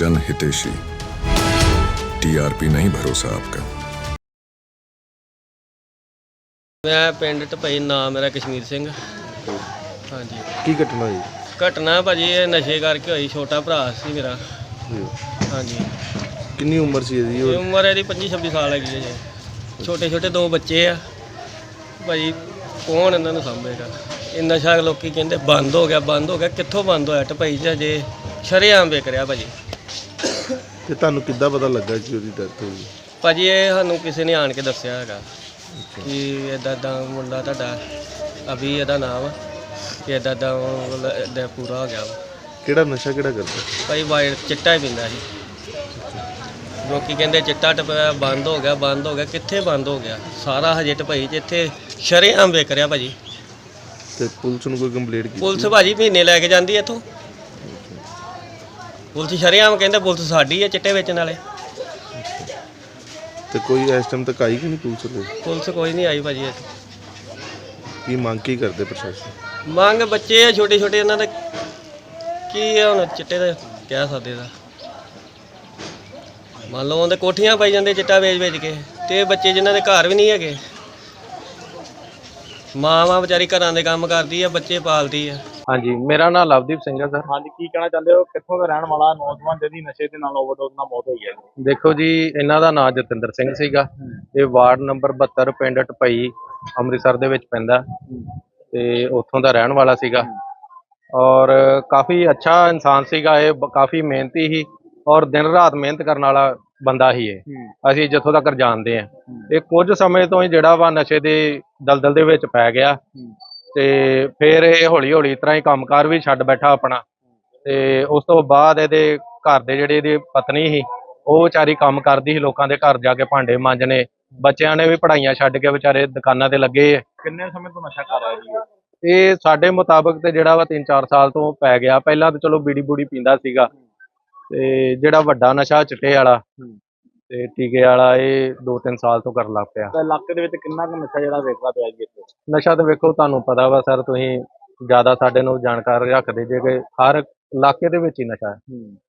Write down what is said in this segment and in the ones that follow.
जन हितेशी टीआरपी नहीं भरोसा आपका ਮੈਂ ਪਿੰਡ ਟਪਈ ਨਾਮ ਮੇਰਾ ਕਸ਼ਮੀਰ ਸਿੰਘ ਹਾਂਜੀ ਕੀ ਘਟਨਾ ਹੋਈ ਘਟਨਾ ਭਾਜੀ ਇਹ ਨਸ਼ੇ ਕਰਕੇ ਹੋਈ ਛੋਟਾ ਭਰਾ ਸੀ ਮੇਰਾ ਜੀ। ਹਾਂਜੀ ਕਿੰਨੀ ਉਮਰ ਸੀ ਇਹਦੀ ਇਹ ਉਹ ਉਮਰ ਇਹਦੀ 25 26 ਸਾਲ ਹੈਗੀ ਹੈ ਜੀ ਛੋਟੇ ਛੋਟੇ ਦੋ ਬੱਚੇ ਆ ਭਾਜੀ ਕੌਣ ਇਹਨਾਂ ਨੂੰ ਸਾਂਭੇਗਾ ਇਹ ਨਸ਼ਾ ਲੋਕੀ ਕਹਿੰਦੇ ਬੰਦ ਹੋ ਗਿਆ ਬੰਦ ਹੋ ਗਿਆ ਕਿੱਥੋਂ ਬੰਦ ਹੋਇਆ ਟਪਈ ਚ ਜੇ ਸ਼ਰੇਆਮ ਵੇਚ ਰਿਹਾ ਭਾਜੀ ਤੇ ਤੁਹਾਨੂੰ ਕਿੱਦਾਂ ਪਤਾ ਲੱਗਾ ਕਿ ਉਹਦੀ ਡੈਥ ਹੋ ਗਈ? ਭਾਜੀ ਇਹ ਸਾਨੂੰ ਕਿਸੇ ਨੇ ਆਣ ਕੇ ਦੱਸਿਆ ਹੈਗਾ ਕਿ ਇਦਾਂ ਦਾ ਮੁੰਡਾ ਤੁਹਾਡਾ ਅਭੀ ਇਹਦਾ ਨਾਮ ਆ, ਕਿ ਇਦਾਂ ਦਾ ਦਾ ਪੂਰਾ ਹੋ ਗਿਆ ਵਾ। ਕਿਹੜਾ ਨਸ਼ਾ ਕਿਹੜਾ ਕਰਦਾ? ਭਾਈ ਵਾਈਟ ਚਿੱਟਾ ਹੀ ਪੀਂਦਾ ਸੀ। ਲੋਕੀ ਕਹਿੰਦੇ ਚਿੱਟਾ ਟਪਿਆ ਬੰਦ ਹੋ ਗਿਆ ਬੰਦ ਹੋ ਗਿਆ ਕਿੱਥੇ ਬੰਦ ਹੋ ਗਿਆ? ਸਾਰਾ ਹਜੇ ਟਪਈ ਇੱਥੇ ਸ਼ਰੇਆਮ ਵੇਚ ਰਿਹਾ ਭਾਜੀ। ਤੇ ਪੁਲਿਸ ਨੂੰ ਕੋਈ ਕੰਪਲੇਂਟ ਕੀਤੀ? ਪੁਲਿਸ ਭਾਜੀ ਮਹੀਨੇ ਲੈ ਕੇ ਜਾਂਦੀ ਇੱਥੋਂ। ਪੁਲਿਸ ਸ਼ਰੇਆਮ ਕਹਿੰਦੇ ਪੁਲਿਸ ਸਾਡੀ ਹੈ ਚਿੱਟੇ ਵੇਚਣ ਵਾਲੇ। ਤੇ ਕੋਈ ਇਸ ਟਾਈਮ ਤੱਕ ਆਈ ਕਿ ਨਹੀਂ ਪੁਲਿਸ ਕੋਲ? ਪੁਲਿਸ ਕੋਈ ਨਹੀਂ ਆਈ ਭਾਜੀ ਇੱਥੇ ਕੀ ਮੰਗ ਕੀ ਕਰਦੇ ਪ੍ਰਸ਼ਾਸਨ? ਮੰਗ ਬੱਚੇ ਆ ਛੋਟੇ ਛੋਟੇ ਇਹਨਾਂ ਦਾ। ਕੀ ਆ ਹੁਣ ਚਿੱਟੇ ਦਾ ਕਹਿ ਸਕਦੇ ਦਾ। ਮੰਨ ਲਓ ਉਹਦੇ ਕੋਠੀਆਂ ਪਾਈ ਜਾਂਦੇ ਚਿੱਟਾ ਵੇਚ ਵੇਚ ਕੇ ਤੇ ਇਹ ਬੱਚੇ ਜਿਨ੍ਹਾਂ ਦੇ ਘਰ ਵੀ ਨਹੀਂ ਹੈਗੇ। ਮਾਵਾਂ ਵਿਚਾਰੀ ਘਰਾਂ ਦੇ ਕੰਮ ਕਰਦੀ ਆ ਬੱਚੇ ਪਾਲਦੀ ਆ। ਹਾਂਜੀ ਮੇਰਾ ਨਾਮ ਲਵਦੀਪ ਸਿੰਘ ਹੈ ਸਰ। ਹਾਂਜੀ ਕੀ ਕਹਿਣਾ ਚਾਹੁੰਦੇ ਹੋ? ਕਿੱਥੋਂ ਦਾ ਰਹਿਣ ਵਾਲਾ? ਨੌਜਵਾਨ ਜਿਹਦੀ ਨਸ਼ੇ ਦੇ ਨਾਲ ਓਵਰਡੋਜ਼ ਨਾਲ ਮੌਤ ਹੋਈ ਹੈ। ਦੇਖੋ ਜੀ ਇਹਨਾਂ ਦਾ ਨਾਮ ਜਤਿੰਦਰ ਸਿੰਘ ਸੀਗਾ। ਇਹ ਵਾਰਡ ਨੰਬਰ 72 ਪਿੰਡ ਟਪਈ ਅੰਮ੍ਰਿਤਸਰ ਦੇ ਵਿੱਚ ਪੈਂਦਾ। ਤੇ ਉੱਥੋਂ ਦਾ ਰਹਿਣ ਵਾਲਾ ਸੀਗਾ। ਔਰ ਕਾਫੀ ਅੱਛਾ ਇਨਸਾਨ ਸੀਗਾ ਇਹ ਕਾਫੀ ਮਿਹਨਤੀ ਸੀ। ਔਰ ਦਿਨ ਰਾਤ ਮਿਹਨਤ ਕਰਨ ਵਾਲਾ ਬੰਦਾ ਹੀ ਇਹ। ਅਸੀਂ ਜਿੱਥੋਂ ਤੱਕ ਜਾਣਦੇ ਆ ਇਹ ਕੁਝ ਸਮੇਂ ਤੋਂ ਹੀ ਜਿਹੜਾ ਵਾ ਨਸ਼ੇ ਦੇ ਦਲਦਲ ਦੇ ਵਿੱਚ ਪੈ ਗਿਆ। ਤੇ ਫਿਰ ਇਹ ਹੌਲੀ ਹੌਲੀ ਤਰ੍ਹਾਂ ਹੀ ਕੰਮਕਾਰ ਵੀ ਛੱਡ ਬੈਠਾ ਆਪਣਾ ਤੇ ਉਸ ਤੋਂ ਬਾਅਦ ਇਹਦੇ ਘਰ ਦੇ ਜਿਹੜੇ ਇਹਦੀ ਪਤਨੀ ਸੀ ਉਹ ਵਿਚਾਰੀ ਕੰਮ ਕਰਦੀ ਸੀ ਲੋਕਾਂ ਦੇ ਘਰ ਜਾ ਕੇ ਭਾਂਡੇ ਮਾਂਜਣੇ ਬੱਚਿਆਂ ਨੇ ਵੀ ਪੜ੍ਹਾਈਆਂ ਛੱਡ ਕੇ ਵਿਚਾਰੇ ਦੁਕਾਨਾਂ ਤੇ ਲੱਗੇ ਆ। ਕਿੰਨੇ ਸਮੇਂ ਤੋਂ ਨਸ਼ਾ ਕਰ ਰਿਹਾ ਜੀ ਇਹ? ਇਹ ਸਾਡੇ ਮੁਤਾਬਕ ਤੇ ਜਿਹੜਾ ਵਾ 3-4 ਸਾਲ ਤੋਂ ਪੈ ਗਿਆ ਪਹਿਲਾਂ ਤਾਂ ਚਲੋ ਬੀੜੀ ਬੂੜੀ ਪੀਂਦਾ ਸੀਗਾ ਤੇ ਜਿਹੜਾ ਵੱਡਾ ਨਸ਼ਾ ਚਿੱਟੇ ਵਾਲਾ ਤੇ ਟੀਕੇ ਵਾਲਾ ਇਹ 2-3 ਸਾਲ ਤੋਂ ਕਰਨ ਲੱਗ ਪਿਆ। ਤਾਂ ਇਲਾਕੇ ਦੇ ਵਿੱਚ ਕਿੰਨਾ ਕੁ ਨਸ਼ਾ ਜਿਹੜਾ ਵੇਖਦਾ ਪਿਆ ਜੀ ਇੱਥੇ? ਨਸ਼ਾ ਤਾਂ ਵੇਖੋ ਤੁਹਾਨੂੰ ਪਤਾ ਵਾ ਸਰ ਤੁਸੀਂ ਜ਼ਿਆਦਾ ਸਾਡੇ ਨੂੰ ਜਾਣਕਾਰ ਰੱਖਦੇ ਜੇ ਕਿ ਹਰ ਇਲਾਕੇ ਦੇ ਵਿੱਚ ਹੀ ਨਸ਼ਾ ਹੈ।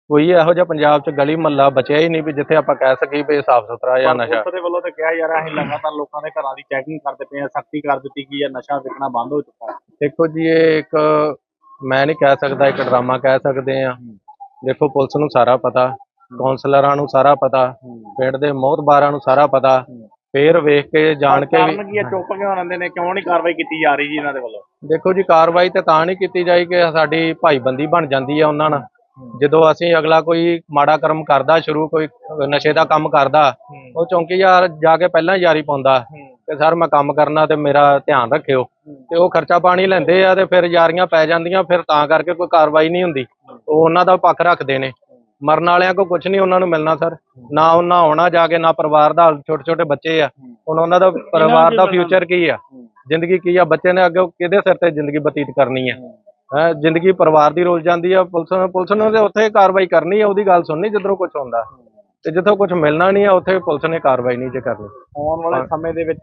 ਕੋਈ ਇਹੋ ਜਿਹਾ ਪੰਜਾਬ 'ਚ ਗਲੀ ਮਹੱਲਾ ਬਚਿਆ ਹੀ ਨਹੀਂ ਵੀ ਜਿੱਥੇ ਆਪਾਂ ਕਹਿ ਸਕੀਏ ਵੀ ਸਾਫ਼ ਸੁਥਰਾ ਜਾਂ ਨਸ਼ਾ ਪੁਲਿਸ ਦੇ ਵੱਲੋਂ ਤਾਂ ਕਿਹਾ ਜਾ ਰਿਹਾ ਅਸੀਂ ਲਗਾਤਾਰ ਲੋਕਾਂ ਦੇ ਘਰਾਂ ਦੀ ਚੈਕਿੰਗ ਕਰਦੇ ਪਏ ਹਾਂ ਸਖਤੀ ਕਰ ਦਿੱਤੀ ਗਈ ਹੈ ਨਸ਼ਾ ਵਿਕਣਾ ਬੰਦ ਹੋ ਚੁੱਕਾ ਹੈ। ਦੇਖੋ ਜੀ ਇਹ ਇੱਕ ਮੈਂ ਨਹੀਂ ਕਹਿ ਸਕਦਾ ਇੱਕ ਡਰਾਮਾ ਕਹਿ ਸਕਦੇ ਆ ਦੇਖੋ ਪੁਲਿਸ ਨੂੰ ਸਾਰਾ ਪਤਾ। ਕਾਉਂਸਲਰਾਂ ਨੂੰ ਸਾਰਾ ਪਤਾ ਪਿੰਡ ਦੇ ਮੋਹਤਬਾਰਾਂ ਨੂੰ ਸਾਰਾ ਪਤਾ ਫੇਰ ਵੇਖ ਕੇ ਜਾਣ ਕੇ ਵੀ ਕਾਰਨ ਕੀ ਹੈ? ਚੁੱਪ ਕਿਉਂ ਰਹਿੰਦੇ ਨੇ? ਕਿਉਂ ਨਹੀਂ ਕਾਰਵਾਈ ਕੀਤੀ ਜਾ ਰਹੀ ਜੀ ਇਹਨਾਂ ਦੇ ਵੱਲੋਂ? ਦੇਖੋ ਜੀ ਕਾਰਵਾਈ ਤੇ ਤਾਂ ਨਹੀਂ ਕੀਤੀ ਜਾਈ ਕਿ ਸਾਡੀ ਭਾਈਬੰਦੀ ਬਣ ਜਾਂਦੀ ਹੈ ਉਹਨਾਂ ਨਾਲ। ਜਦੋਂ ਅਸੀਂ ਅਗਲਾ ਕੋਈ ਮਾੜਾ ਕਰਮ ਕਰਦਾ ਸ਼ੁਰੂ ਕੋਈ ਨਸ਼ੇ ਦਾ ਕੰਮ ਕਰਦਾ ਉਹ ਚੌਂਕੀਦਾਰ ਜਾ ਕੇ ਪਹਿਲਾਂ ਯਾਰੀ ਪਾਉਂਦਾ ਕਿ ਸਰ ਮੈਂ ਕੰਮ ਕਰਨਾ ਤੇ ਮੇਰਾ ਧਿਆਨ ਰੱਖਿਓ। ਤੇ ਉਹ ਖਰਚਾ ਪਾਣੀ ਲੈਂਦੇ ਆ ਤੇ ਫਿਰ ਯਾਰੀਆਂ ਪੈ ਜਾਂਦੀਆਂ ਫਿਰ ਤਾਂ ਕਰਕੇ ਕੋਈ ਕਾਰਵਾਈ ਨਹੀਂ ਹੁੰਦੀ। ਉਹ ਉਹਨਾਂ ਦਾ ਪੱਖ ਰੱਖਦੇ ਨੇ। ਮਰਨ ਵਾਲਿਆਂ ਕੋ ਕੁਝ ਨਹੀਂ ਉਹਨਾਂ ਨੂੰ ਮਿਲਣਾ ਸਰ। ਨਾ ਉਹਨਾਂ ਆਉਣਾ ਜਾ ਕੇ ਨਾ ਪਰਿਵਾਰ ਦਾ ਛੋਟੇ ਛੋਟੇ ਬੱਚੇ ਆ। ਹੁਣ ਉਹਨਾਂ ਦਾ ਪਰਿਵਾਰ ਦਾ ਫਿਊਚਰ ਕੀ ਆ? ਜ਼ਿੰਦਗੀ ਕੀ ਆ? ਬੱਚੇ ਨੇ ਅੱਗੇ ਕਿਹਦੇ ਸਿਰ ਤੇ ਜ਼ਿੰਦਗੀ ਬਤੀਤ ਕਰਨੀ ਆ? ਹੈ ਜ਼ਿੰਦਗੀ ਪਰਿਵਾਰ ਦੀ ਰੋਲ ਜਾਂਦੀ ਆ ਪੁਲਿਸ ਨੇ ਪੁਲਿਸ ਨੇ ਤੇ ਉੱਥੇ ਕਾਰਵਾਈ ਕਰਨੀ ਆ ਉਹਦੀ ਗੱਲ ਸੁਣਨੀ ਜਿੱਧਰੋਂ ਕੁਝ ਹੁੰਦਾ। ਤੇ ਜਿੱਥੋਂ ਕੁਝ ਮਿਲਣਾ ਨਹੀਂ ਆ ਉੱਥੇ ਪੁਲਿਸ ਨੇ ਕਾਰਵਾਈ ਨਹੀਂ ਜੇ ਕਰਨੀ। ਆਉਣ ਵਾਲੇ ਸਮੇਂ ਦੇ ਵਿੱਚ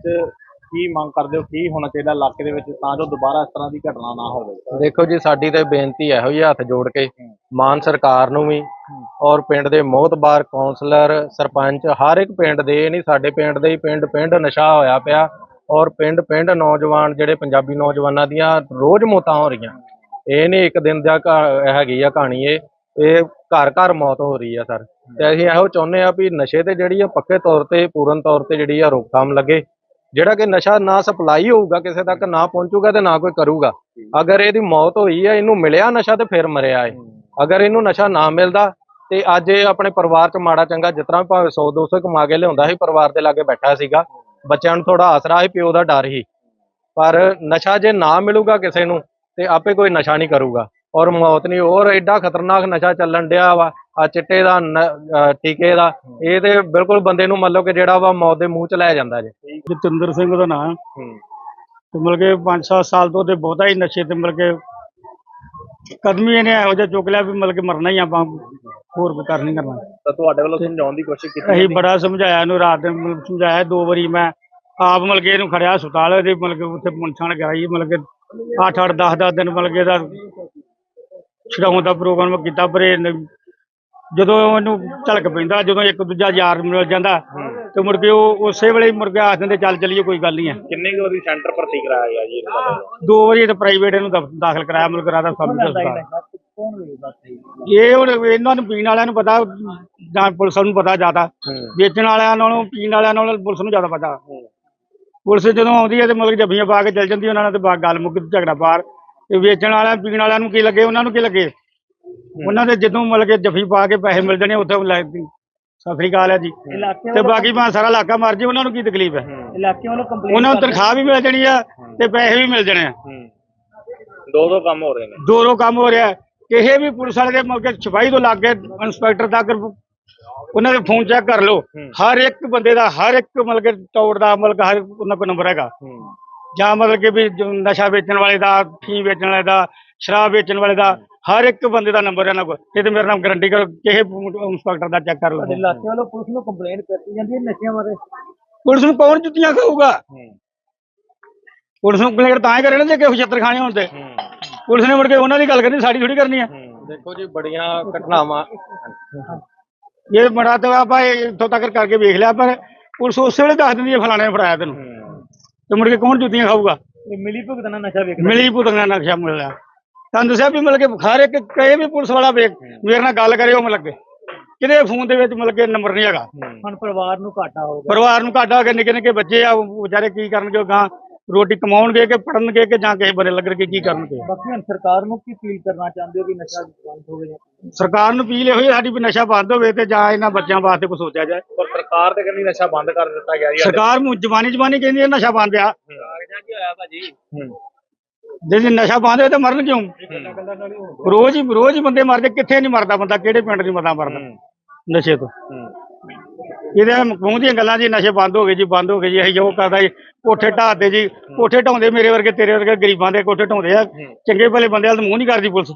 ਕੀ ਮੰਗ ਕਰਦੇ ਹੋ ਕੀ ਹੋਣਾ ਚਾਹੀਦਾ ਇਲਾਕੇ ਦੇ ਵਿੱਚ ਤਾਂ ਜੋ ਦੁਬਾਰਾ ਇਸ ਤਰ੍ਹਾਂ ਦੀ ਘਟਨਾ ਨਾ ਹੋਵੇ? ਦੇਖੋ ਜੀ ਸਾਡੀ ਤੇ ਬੇਨਤੀ ਇਹੋ ਹੀ ਹੱਥ ਜੋੜ ਕੇ ਮਾਨ ਸਰਕਾਰ ਨੂੰ ਵੀ ਔਰ ਪਿੰਡ ਦੇ ਮੋਹਤਬਾਰ ਕਾਉਂਸਲਰ ਸਰਪੰਚ ਹਰ ਇੱਕ ਪਿੰਡ ਦੇ ਇਹ ਨਹੀਂ ਸਾਡੇ ਪਿੰਡ ਦੇ ਹੀ ਪਿੰਡ ਪਿੰਡ ਨਸ਼ਾ ਹੋਇਆ ਪਿਆ ਔਰ ਪਿੰਡ ਪਿੰਡ ਨੌਜਵਾਨ ਜਿਹੜੇ ਪੰਜਾਬੀ ਨੌਜਵਾਨਾਂ ਦੀਆਂ ਰੋਜ਼ ਮੌਤਾਂ ਹੋ ਰਹੀਆਂ। ਇਹ ਨਹੀਂ ਇੱਕ ਦਿਨ ਦਾ ਹੈਗੀ ਆ ਕਹਾਣੀ ਇਹ ਇਹ ਘਰ ਘਰ ਮੌਤ ਹੋ ਰਹੀ ਆ ਸਰ। ਤੇ ਅਸੀਂ ਇਹੋ ਚਾਹੁੰਦੇ ਆ ਵੀ ਨਸ਼ੇ ਤੇ ਜਿਹੜੀ ਆ ਪੱਕੇ ਤੌਰ ਤੇ ਪੂਰਨ ਤੌਰ ਤੇ ਜਿਹੜੀ ਆ ਰੋਕਥਾਮ ਲੱਗੇ। ਜਿਹੜਾ ਕਿ ਨਸ਼ਾ ਨਾ ਸਪਲਾਈ ਹੋਊਗਾ, ਕਿਸੇ ਤੱਕ ਨਾ ਪਹੁੰਚੂਗਾ ਤੇ ਨਾ ਕੋਈ ਕਰੂਗਾ। ਅਗਰ ਇਹਦੀ ਮੌਤ ਹੋਈ ਹੈ, ਇਹਨੂੰ ਮਿਲਿਆ ਨਸ਼ਾ ਤੇ ਫਿਰ ਮਰਿਆ ਏ ਅਗਰ ਇਹਨੂੰ ਨਸ਼ਾ ਨਾ ਮਿਲਦਾ, ਤੇ ਅੱਜ ਇਹ ਆਪਣੇ ਪਰਿਵਾਰ 'ਚ ਮਾੜਾ ਚੰਗਾ ਜਿਸ ਤਰ੍ਹਾਂ ਭਾਵੇਂ 100 200 ਕਮਾ ਕੇ ਲਿਆਉਂਦਾ ਸੀ, ਪਰਿਵਾਰ ਦੇ ਲਾਗੇ ਬੈਠਾ ਸੀਗਾ। ਬੱਚਿਆਂ ਨੂੰ ਥੋੜਾ ਆਸਰਾ ਸੀ, ਪਿਓ ਦਾ ਡਰ ਸੀ। ਪਰ ਨਸ਼ਾ ਜੇ ਨਾ ਮਿਲੂਗਾ ਕਿਸੇ ਨੂੰ, ਤੇ ਆਪੇ ਕੋਈ ਨਸ਼ਾ ਨਹੀਂ ਕਰੂਗਾ। ਔਰ ਮੌਤ ਨਹੀਂ ਔਰ ਐਡਾ ਖਤਰਨਾਕ ਨਸ਼ਾ ਚੱਲਣ ਡਿਆ ਵਾ, ਆ ਚਿੱਟੇ ਦਾ ਟੀਕੇ ਦਾ। ਇਹ ਤੇ ਬਿਲਕੁਲ ਬੰਦੇ ਨੂੰ ਮਤਲਬ ਕਿ ਜਿਹੜਾ ਵਾ ਮੌਤ ਦੇ ਮੂੰਹ 'ਚ ਲੈ ਜਾਂਦਾ ਜੇ। ਜਤਿੰਦਰ ਸਿੰਘ ਦਾ ਨਾਮ ਤੇ ਮਤਲਬ ਕਿ 5-7 ਸਾਲ ਤੋਂ ਤੇ ਬਹੁਤਾ ਹੀ ਨਸ਼ੇ ਤੇ ਮਤਲਬ ਕਿ ਕਦਮ ਹੀ ਇਹਨੇ ਇਹੋ ਜਿਹਾ ਚੁੱਕ ਲਿਆ ਵੀ ਮਤਲਬ ਕਿ ਮਰਨਾ ਹੀ ਆਪਾਂ ਹੋਰ ਕੋਈ ਕਰ ਨਹੀਂ ਕਰਨਾ। ਤਾਂ ਤੁਹਾਡੇ ਵੱਲੋਂ ਸਮਝਾਉਣ ਦੀ ਕੋਸ਼ਿਸ਼ ਕੀਤੀ ਅਸੀਂ ਬੜਾ ਸਮਝਾਇਆ ਇਹਨੂੰ ਰਾਤ ਦੇ ਮਤਲਬ ਸਮਝਾਇਆ ਦੋ ਵਾਰੀ ਮੈਂ। ਆਪ ਮਤਲਬ ਕਿ ਇਹਨੂੰ ਖੜਿਆ ਹਸਪਤਾਲ ਇਹਦੇ ਮਤਲਬ ਕਿ ਉੱਥੇ ਪੁੰਛਣ ਕਰਾਈ ਮਤਲਬ ਕਿ 8-8 10-10 ਦਿਨ ਮਤਲਬ ਕਿ ਇਹਦਾ ਛਡਾਉਣ ਦਾ ਪ੍ਰੋਗਰਾਮ ਕੀਤਾ ਪਰ ਇਹ ਨ- ਜਦੋਂ ਉਹਨੂੰ ਝਲਕ ਪੈਂਦਾ ਜਦੋਂ ਇੱਕ ਦੂਜਾ ਯਾਰ ਮਿਲ ਜਾਂਦਾ ਤੇ ਕੇ ਉਹ ਉਸੇ ਵੇਲੇ ਕੇ ਆਖ ਦਿੰਦੇ ਚੱਲ ਚੱਲੀਏ ਕੋਈ ਗੱਲ ਨਹੀਂ ਹੈ ਕਿੰਨੇ ਕੁ ਵਾਰੀ ਸੈਂਟਰ ਭਰਤੀ ਕਰਾਇਆ ਗਿਆ ਜੀ ਇਹਨਾਂ ਦਾ ਦੋ ਵਾਰੀ ਤੇ ਪ੍ਰਾਈਵੇਟ ਇਹਨੂੰ ਦਫ- ਦਾਖਲ ਕਰਾਇਆ ਮੁਲਕ ਰਾਦਾ ਸਭ ਇਹ। ਹੁਣ ਇਹਨਾਂ ਨੂੰ ਪੀਣ ਵਾਲਿਆਂ ਨੂੰ ਪਤਾ ਜਾਂ ਪੁਲਿਸ ਨੂੰ ਪਤਾ ਜ਼ਿਆਦਾ। ਵੇਚਣ ਵਾਲਿਆਂ ਨਾਲੋਂ ਪੀਣ ਵਾਲਿਆਂ ਨਾਲੋਂ ਪੁਲਿਸ ਨੂੰ ਜ਼ਿਆਦਾ ਪਤਾ। ਪੁਲਿਸ ਜਦੋਂ ਆਉਂਦੀ ਹੈ ਤੇ ਮਤਲਬ ਜੱਫੀਆਂ ਪਾ ਕੇ ਚੱਲ ਜਾਂਦੀ ਉਹਨਾਂ ਨਾਲ ਤੇ ਬਾ ਗੱਲ ਮੁੱਕ ਝਗੜਾ ਪਾਰ ਤੇ ਵੇਚਣ ਵਾਲਿਆਂ ਪੀਣ ਵਾਲਿਆਂ ਨੂੰ ਕੀ ਲੱਗੇ ਉਹਨਾਂ ਨੂੰ ਕੀ ਲੱਗੇ? ਉਹਨਾਂ ਦੇ ਜਦੋਂ ਮਤਲਬ ਕਿ ਜੱਫੀ ਪਾ ਕੇ ਪੈਸੇ ਮਿਲ ਜਾਣੇ ਉੱਥੇ ਲੈ ਸਤਿ ਸ੍ਰੀ ਅਕਾਲ ਹੈ ਜੀ। ਤੇ ਬਾਕੀ ਭਾਵੇਂ ਸਾਰਾ ਇਲਾਕਾ ਮਰ ਜੇ ਉਹਨਾਂ ਨੂੰ ਕੀ ਤਕਲੀਫ ਹੈ? ਇਲਾਕੇ ਵੱਲੋਂ ਕੰਪਲੇਂਟ ਉਹਨਾਂ ਨੂੰ ਤਨਖਾਹ ਵੀ ਮਿਲ ਜਾਣੀ ਆ ਤੇ ਪੈਸੇ ਵੀ ਮਿਲ ਜਾਣੇ ਆ। ਦੋ ਦੋ ਕੰਮ ਹੋ ਰਹੇ ਨੇ। ਦੋ ਦੋ ਕੰਮ ਹੋ ਰਿਹਾ। ਕਿਸੇ ਵੀ ਪੁਲਿਸ ਵਾਲੇ ਦੇ ਮਤਲਬ ਕਿ ਸਿਪਾਹੀ ਤੋਂ ਲੱਗ ਕੇ ਇੰਸਪੈਕਟਰ ਤੱਕ ਉਹਨਾਂ ਦੇ ਫੋਨ ਚੈੱਕ ਕਰ ਲਓ। ਹਰ ਇੱਕ ਬੰਦੇ ਦਾ ਹਰ ਇੱਕ ਮਤਲਬ ਕਿ ਟੌੜ ਦਾ ਮਤਲਬ ਹਰ ਉਹਨਾਂ ਕੋਲ ਨੰਬਰ ਹੈਗਾ। ਜਾਂ ਮਤਲਬ ਕਿ ਵੀ ਨਸ਼ਾ ਵੇਚਣ ਵਾਲੇ ਦਾ ਫੀ ਵੇਚਣ ਵਾਲੇ ਦਾ ਸ਼ਰਾਬ ਵੇਚਣ ਵਾਲੇ ਦਾ ਹਰ ਇੱਕ ਬੰਦੇ ਦਾ ਨੰਬਰ ਇਹਨਾਂ ਕੋਲ। ਇਹ ਤੇ ਮੇਰੇ ਨਾਲ ਗਰੰਟੀ ਕਰੋ ਕਿਸੇ ਇੰਸਪੈਕਟਰ ਦਾ ਚੈੱਕ ਕਰ ਲਓ। ਇਲਾਕੇ ਵੱਲੋਂ ਪੁਲਿਸ ਨੂੰ ਕੰਪਲੇਂਟ ਕਰਤੀ ਜਾਂਦੀ ਹੈ ਨਸ਼ਿਆਂ ਬਾਰੇ। ਪੁਲਿਸ ਨੂੰ ਕੌਣ ਜੁੱਤੀਆਂ ਖਾਊਗਾ? ਪੁਲਿਸ ਨੂੰ ਕੰਪਲੇਂਟ ਤਾਂ ਹੀ ਕਰੇ ਨਾ ਜੇ ਕਿਸੇ ਛੱਤਰ ਖਾਣੇ ਹੋਣ ਤੇ। ਪੁਲਿਸ ਨੇ ਮੁੜ ਕੇ ਉਹਨਾਂ ਦੀ ਗੱਲ ਕਰਨੀ ਸਾਡੀ ਥੋੜੀ ਕਰਨੀ ਹੈ। ਦੇਖੋ ਜੀ ਬੜੀਆਂ ਘਟਨਾਵਾਂ। ਇਹ ਬੜਾ ਤੇ ਆਪਾਂ ਇੱਥੋਂ ਤੱਕ ਕਰਕੇ ਵੇਖ ਲਿਆ ਪਰ ਪੁਲਿਸ ਉਸੇ ਵੇਲੇ ਦੱਸ ਦਿੰਦੀ ਹੈ ਫਲਾਣੇ ਨੇ ਫੜਾਇਆ ਤੈਨੂੰ। ਤੇ ਮੁੜ ਕੇ ਕੌਣ ਜੁੱਤੀਆਂ ਖਾਊਗਾ? ਮਿਲੀ ਭੁਗਤ ਨਾਲ ਨਸ਼ਾ ਵੇਚ ਮਿਲੀ ਭੁਗਤਣਾ ਨਕਸ਼ਾ ਮਿਲ ਤੁਹਾਨੂੰ ਦੱਸਿਆ ਵੀ ਮਤਲਬ ਕਿ ਹਰ ਇੱਕ ਕਹੇ ਵੀ ਪੁਲਿਸ ਵਾਲਾ ਵੇਖ ਮੇਰੇ ਨਾਲ ਗੱਲ ਕਰੇ ਉਹ ਮਤਲਬ ਕਿ ਕਿਤੇ ਫੋਨ ਦੇ ਵਿੱਚ ਮਤਲਬ ਕਿ ਨੰਬਰ ਨਹੀਂ ਹੈਗਾ। ਹੁਣ ਪਰਿਵਾਰ ਨੂੰ ਘਾਟਾ ਹੋਊਗਾ ਪਰਿਵਾਰ ਨੂੰ ਘਾਟਾ ਹੋ ਗਿਆ ਨਿੱਕੇ ਨਿੱਕੇ ਬੱਚੇ ਆ ਉਹ ਵਿਚਾਰੇ ਕੀ ਕਰਨਗੇ ਉਹ ਗਾਂ ਰੋਟੀ ਕਮਾਉਣਗੇ ਕਿ ਪੜਨਗੇ ਕਿ ਜਾਂ ਕਿਸੇ ਬਨੇ ਲੱਗਣਗੇ ਕੀ ਕਰਨਗੇ। ਬਾਕੀ ਹੁਣ ਸਰਕਾਰ ਨੂੰ ਕੀ ਅਪੀਲ ਕਰਨਾ ਚਾਹੁੰਦੇ ਹੋ ਕਿ ਨਸ਼ਾ ਬੰਦ ਹੋਵੇ ਜਾਂ ਸਰਕਾਰ ਨੂੰ ਅਪੀਲ ਇਹੋ ਹੀ ਹੈ ਸਾਡੀ ਵੀ ਨਸ਼ਾ ਬੰਦ ਹੋਵੇ ਤੇ ਜਾਂ ਇਹਨਾਂ ਬੱਚਿਆਂ ਵਾਸਤੇ ਕੁਝ ਸੋਚਿਆ ਜਾਏ। ਪਰ ਸਰਕਾਰ ਤੇ ਕਹਿੰਦੀ ਨਸ਼ਾ ਬੰਦ ਕਰ ਦਿੱਤਾ ਗਿਆ ਜੀ ਸਰਕਾਰ ਨੂੰ ਜਵਾਨੀ ਜਵਾਨੀ ਕਹਿੰਦੀ ਹੈ ਨਸ਼ਾ ਬੰਦ ਆ। ਕੀ ਹੋਇਆ ਭਾਜੀ? ਜੇ ਜੇ ਨਸ਼ਾ ਬੰਦ ਹੋਵੇ ਤਾਂ ਮਰਨ ਕਿਉਂ? ਰੋਜ਼ ਹੀ ਰੋਜ਼ ਹੀ ਬੰਦੇ ਮਰਦੇ ਕਿੱਥੇ ਨਹੀਂ ਮਰਦਾ ਬੰਦਾ ਕਿਹੜੇ ਪਿੰਡ ਨਹੀਂ ਮਰਦਾ? ਮਰਦਾ ਨਸ਼ੇ ਤੋਂ। ਇਹਦੇ ਮੂੰਹ ਦੀਆਂ ਗੱਲਾਂ ਜੀ ਨਸ਼ੇ ਬੰਦ ਹੋ ਗਏ ਜੀ ਬੰਦ ਹੋ ਗਏ ਜੀ ਅਸੀਂ ਜੋ ਕਰਦਾ ਜੀ ਕੋਠੇ ਢਾਹਦੇ ਜੀ ਕੋਠੇ ਢਾਉਂਦੇ ਮੇਰੇ ਵਰਗੇ ਤੇਰੇ ਵਰਗੇ ਗਰੀਬਾਂ ਦੇ ਕੋਠੇ ਢਾਉਂਦੇ ਆ ਚੰਗੇ ਭਲੇ ਬੰਦੇ ਵਾਲ ਤਾਂ ਮੂੰਹ ਨਹੀਂ ਕਰਦੀ ਪੁਲਿਸ।